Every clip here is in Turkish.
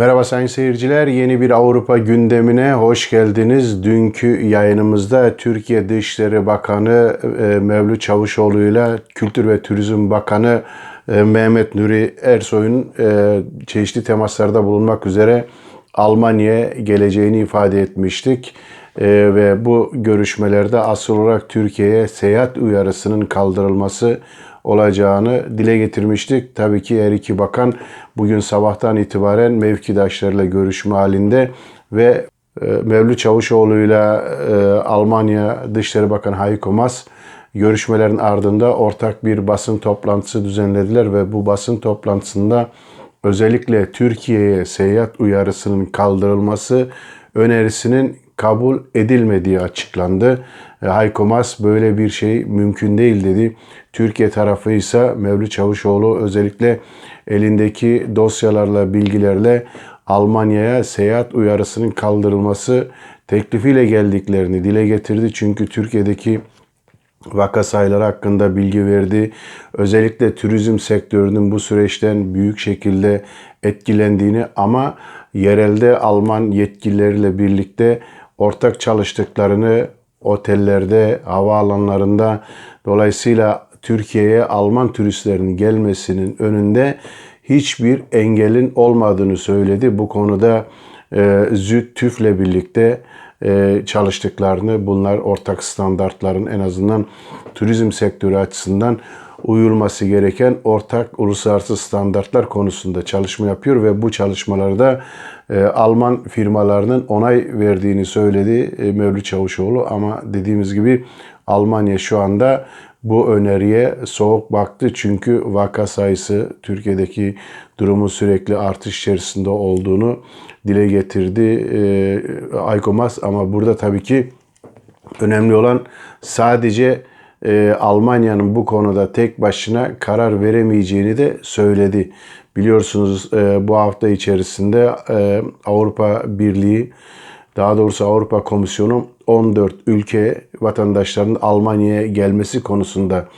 Merhaba sayın seyirciler. Yeni bir Avrupa gündemine hoş geldiniz. Dünkü yayınımızda Türkiye Dışişleri Bakanı e, Mevlüt Çavuşoğlu ile Kültür ve Turizm Bakanı e, Mehmet Nuri Ersoy'un e, çeşitli temaslarda bulunmak üzere Almanya'ya geleceğini ifade etmiştik. Ve bu görüşmelerde asıl olarak Türkiye'ye seyahat uyarısının kaldırılması olacağını dile getirmiştik. Tabii ki her iki bakan bugün sabahtan itibaren mevkidaşlarıyla görüşme halinde ve e, Mevlüt Çavuşoğlu ile Almanya Dışişleri Bakanı Heiko Maas görüşmelerin ardında ortak bir basın toplantısı düzenlediler ve bu basın toplantısında özellikle Türkiye'ye seyahat uyarısının kaldırılması önerisinin kabul edilmediği açıklandı. E, Hayko Maas böyle bir şey mümkün değil dedi. Türkiye tarafı ise Mevlüt Çavuşoğlu özellikle elindeki dosyalarla, bilgilerle Almanya'ya seyahat uyarısının kaldırılması teklifiyle geldiklerini dile getirdi. Çünkü Türkiye'deki vaka sayıları hakkında bilgi verdi. Özellikle turizm sektörünün bu süreçten büyük şekilde etkilendiğini ama yerelde Alman yetkilileriyle birlikte ortak çalıştıklarını otellerde, havaalanlarında dolayısıyla Türkiye'ye Alman turistlerin gelmesinin önünde hiçbir engelin olmadığını söyledi. Bu konuda e, ZÜT, TÜF'le birlikte e, çalıştıklarını, bunlar ortak standartların en azından turizm sektörü açısından uyulması gereken ortak uluslararası standartlar konusunda çalışma yapıyor ve bu çalışmalarda Alman firmalarının onay verdiğini söyledi e, Mevlüt Çavuşoğlu. Ama dediğimiz gibi Almanya şu anda bu öneriye soğuk baktı. Çünkü vaka sayısı Türkiye'deki durumun sürekli artış içerisinde olduğunu dile getirdi e, ama burada tabii ki önemli olan sadece e, Almanya'nın bu konuda tek başına karar veremeyeceğini de söyledi. Biliyorsunuz e, bu hafta içerisinde e, Avrupa Birliği daha doğrusu Avrupa Komisyonu 14 ülke vatandaşlarının Almanya'ya gelmesi konusunda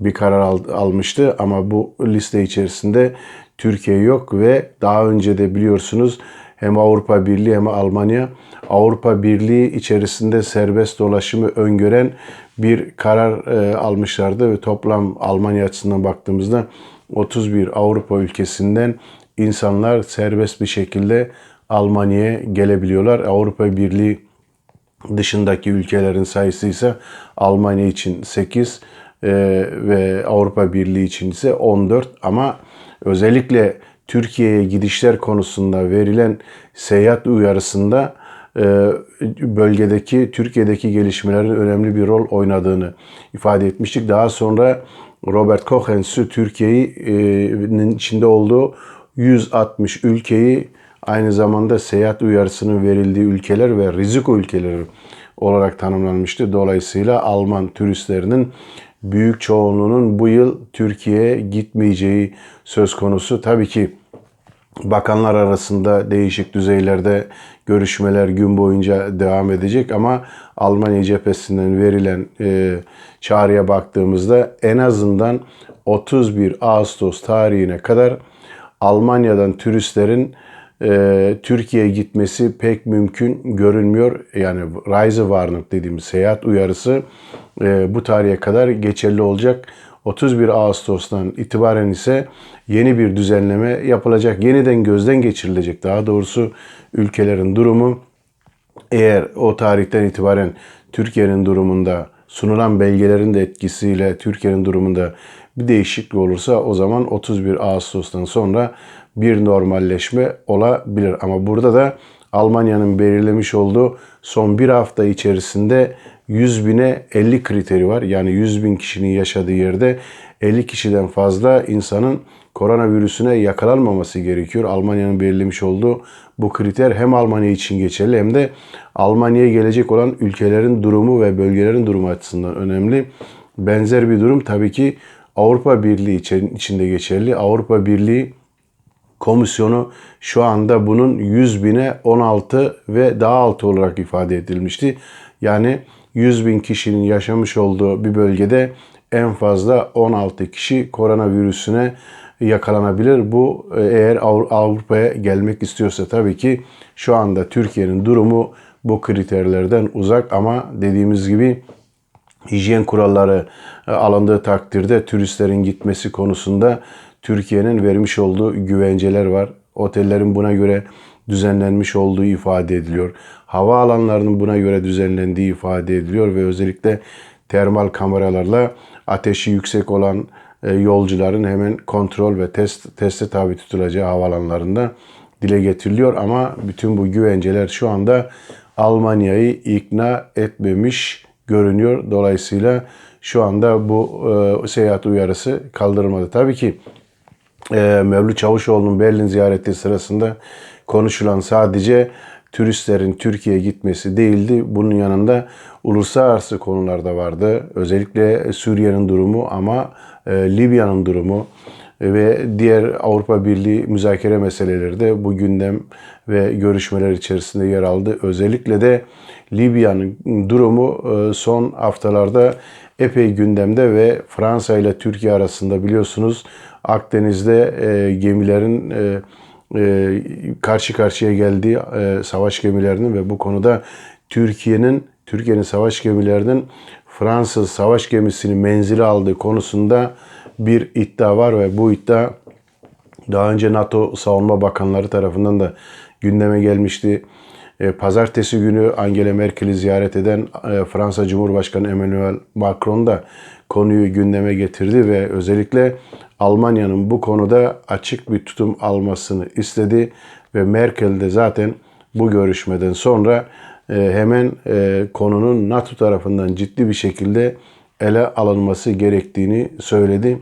bir karar al, almıştı. Ama bu liste içerisinde Türkiye yok ve daha önce de biliyorsunuz hem Avrupa Birliği hem Almanya Avrupa Birliği içerisinde serbest dolaşımı öngören bir karar e, almışlardı. Ve toplam Almanya açısından baktığımızda 31 Avrupa ülkesinden insanlar serbest bir şekilde Almanya'ya gelebiliyorlar. Avrupa Birliği dışındaki ülkelerin sayısı ise Almanya için 8 e, ve Avrupa Birliği için ise 14 ama özellikle Türkiye'ye gidişler konusunda verilen seyahat uyarısında e, bölgedeki Türkiye'deki gelişmelerin önemli bir rol oynadığını ifade etmiştik. Daha sonra Robert Koch Enstitüsü Türkiye'nin içinde olduğu 160 ülkeyi aynı zamanda seyahat uyarısının verildiği ülkeler ve riziko ülkeleri olarak tanımlanmıştı. Dolayısıyla Alman turistlerinin büyük çoğunluğunun bu yıl Türkiye'ye gitmeyeceği söz konusu. Tabii ki bakanlar arasında değişik düzeylerde görüşmeler gün boyunca devam edecek ama Almanya cephesinden verilen e, çağrıya baktığımızda en azından 31 Ağustos tarihine kadar Almanya'dan turistlerin e, Türkiye'ye gitmesi pek mümkün görünmüyor. Yani Reisewarnung dediğimiz seyahat uyarısı e, bu tarihe kadar geçerli olacak. 31 Ağustos'tan itibaren ise yeni bir düzenleme yapılacak. Yeniden gözden geçirilecek. Daha doğrusu ülkelerin durumu eğer o tarihten itibaren Türkiye'nin durumunda sunulan belgelerin de etkisiyle Türkiye'nin durumunda bir değişiklik olursa o zaman 31 Ağustos'tan sonra bir normalleşme olabilir. Ama burada da Almanya'nın belirlemiş olduğu son bir hafta içerisinde 100 bine 50 kriteri var. Yani 100 bin kişinin yaşadığı yerde 50 kişiden fazla insanın koronavirüsüne yakalanmaması gerekiyor. Almanya'nın belirlemiş olduğu bu kriter hem Almanya için geçerli hem de Almanya'ya gelecek olan ülkelerin durumu ve bölgelerin durumu açısından önemli. Benzer bir durum tabii ki Avrupa Birliği içinde geçerli. Avrupa Birliği komisyonu şu anda bunun 100 bine 16 ve daha altı olarak ifade edilmişti. Yani 100 bin kişinin yaşamış olduğu bir bölgede en fazla 16 kişi koronavirüsüne yakalanabilir. Bu e, eğer Avru- Avrupa'ya gelmek istiyorsa tabii ki şu anda Türkiye'nin durumu bu kriterlerden uzak ama dediğimiz gibi hijyen kuralları e, alındığı takdirde turistlerin gitmesi konusunda Türkiye'nin vermiş olduğu güvenceler var. Otellerin buna göre düzenlenmiş olduğu ifade ediliyor. Havaalanlarının buna göre düzenlendiği ifade ediliyor ve özellikle termal kameralarla ateşi yüksek olan e, yolcuların hemen kontrol ve test teste tabi tutulacağı havaalanlarında dile getiriliyor ama bütün bu güvenceler şu anda Almanya'yı ikna etmemiş görünüyor. Dolayısıyla şu anda bu e, seyahat uyarısı kaldırılmadı. Tabii ki e, Mevlüt Çavuşoğlu'nun Berlin ziyareti sırasında konuşulan sadece turistlerin Türkiye'ye gitmesi değildi. Bunun yanında uluslararası konular da vardı. Özellikle Suriye'nin durumu ama e, Libya'nın durumu ve diğer Avrupa Birliği müzakere meseleleri de bu gündem ve görüşmeler içerisinde yer aldı. Özellikle de Libya'nın durumu e, son haftalarda epey gündemde ve Fransa ile Türkiye arasında biliyorsunuz Akdeniz'de e, gemilerin e, e, karşı karşıya geldiği e, savaş gemilerinin ve bu konuda Türkiye'nin Türkiye'nin savaş gemilerinin Fransız savaş gemisini menzili aldığı konusunda bir iddia var ve bu iddia daha önce NATO Savunma Bakanları tarafından da gündeme gelmişti. E, Pazartesi günü Angela Merkel'i ziyaret eden e, Fransa Cumhurbaşkanı Emmanuel Macron da konuyu gündeme getirdi ve özellikle Almanya'nın bu konuda açık bir tutum almasını istedi ve Merkel de zaten bu görüşmeden sonra e, hemen konunun NATO tarafından ciddi bir şekilde ele alınması gerektiğini söyledi.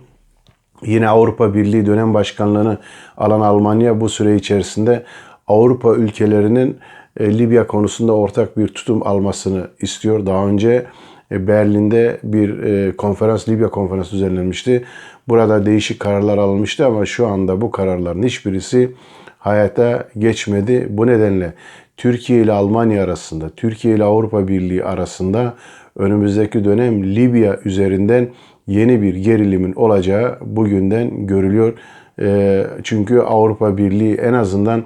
Yine Avrupa Birliği dönem başkanlığını alan Almanya bu süre içerisinde Avrupa ülkelerinin e, Libya konusunda ortak bir tutum almasını istiyor. Daha önce e, Berlin'de bir e, konferans, Libya konferansı düzenlenmişti. Burada değişik kararlar alınmıştı ama şu anda bu kararların hiçbirisi hayata geçmedi. Bu nedenle Türkiye ile Almanya arasında, Türkiye ile Avrupa Birliği arasında önümüzdeki dönem Libya üzerinden yeni bir gerilimin olacağı bugünden görülüyor. Çünkü Avrupa Birliği en azından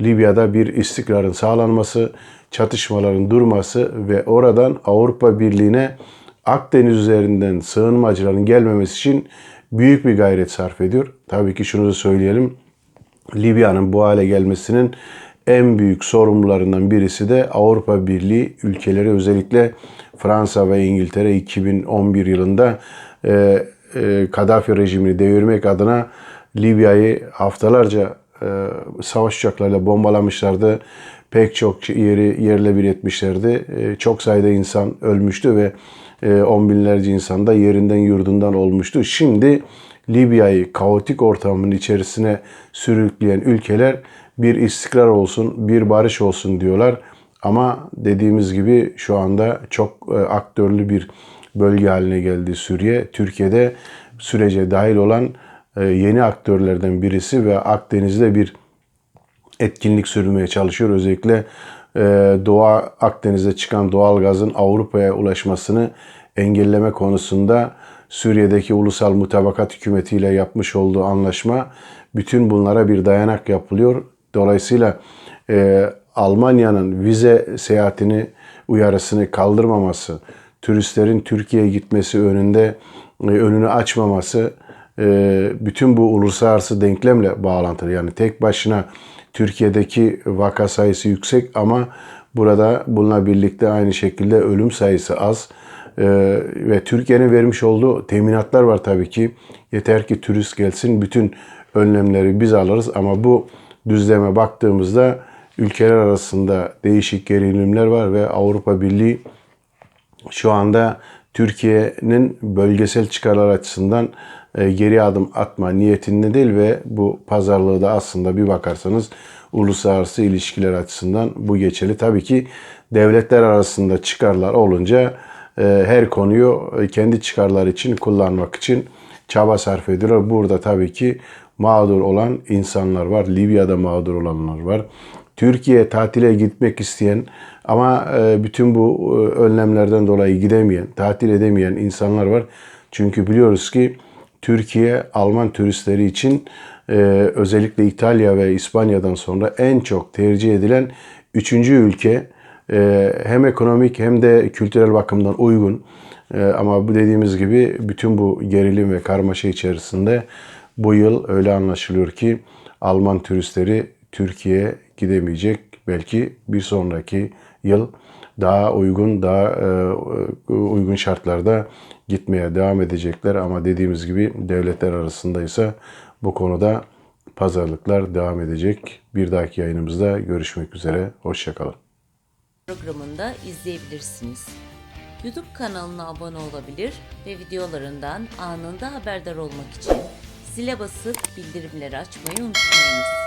Libya'da bir istikrarın sağlanması, çatışmaların durması ve oradan Avrupa Birliği'ne Akdeniz üzerinden sığınmacıların gelmemesi için büyük bir gayret sarf ediyor. Tabii ki şunu da söyleyelim. Libya'nın bu hale gelmesinin en büyük sorumlularından birisi de Avrupa Birliği ülkeleri özellikle Fransa ve İngiltere 2011 yılında e, e, Kaddafi rejimini devirmek adına Libya'yı haftalarca e, savaş uçaklarıyla bombalamışlardı. Pek çok yeri yerle bir etmişlerdi. E, çok sayıda insan ölmüştü ve e, on binlerce insan da yerinden yurdundan olmuştu. Şimdi Libya'yı kaotik ortamın içerisine sürükleyen ülkeler bir istikrar olsun, bir barış olsun diyorlar. Ama dediğimiz gibi şu anda çok e, aktörlü bir bölge haline geldi Suriye. Türkiye'de sürece dahil olan yeni aktörlerden birisi ve Akdeniz'de bir etkinlik sürmeye çalışıyor. Özellikle e, Doğu Akdeniz'de çıkan doğal gazın Avrupa'ya ulaşmasını engelleme konusunda Suriye'deki ulusal mutabakat hükümetiyle yapmış olduğu anlaşma bütün bunlara bir dayanak yapılıyor. Dolayısıyla e, Almanya'nın vize seyahatini uyarısını kaldırmaması, turistlerin Türkiye'ye gitmesi önünde e, önünü açmaması e, bütün bu uluslararası denklemle bağlantılı. Yani tek başına Türkiye'deki vaka sayısı yüksek ama burada bununla birlikte aynı şekilde ölüm sayısı az. Ee, ve Türkiye'nin vermiş olduğu teminatlar var tabii ki. Yeter ki turist gelsin bütün önlemleri biz alırız ama bu düzleme baktığımızda ülkeler arasında değişik gerilimler var ve Avrupa Birliği şu anda Türkiye'nin bölgesel çıkarlar açısından geri adım atma niyetinde değil ve bu pazarlığı da aslında bir bakarsanız uluslararası ilişkiler açısından bu geçerli. Tabii ki devletler arasında çıkarlar olunca e, her konuyu kendi çıkarlar için kullanmak için çaba sarf ediyorlar. Burada tabii ki mağdur olan insanlar var. Libya'da mağdur olanlar var. Türkiye tatile gitmek isteyen ama e, bütün bu önlemlerden dolayı gidemeyen, tatil edemeyen insanlar var. Çünkü biliyoruz ki Türkiye Alman turistleri için e, özellikle İtalya ve İspanya'dan sonra en çok tercih edilen üçüncü ülke. E, hem ekonomik hem de kültürel bakımdan uygun. E, ama bu dediğimiz gibi bütün bu gerilim ve karmaşa içerisinde bu yıl öyle anlaşılıyor ki Alman turistleri Türkiye'ye gidemeyecek. Belki bir sonraki yıl daha uygun, daha e, uygun şartlarda gitmeye devam edecekler. Ama dediğimiz gibi devletler arasında ise bu konuda pazarlıklar devam edecek. Bir dahaki yayınımızda görüşmek üzere. Hoşçakalın. programında izleyebilirsiniz. YouTube kanalına abone olabilir ve videolarından anında haberdar olmak için zile basıp bildirimleri açmayı unutmayınız.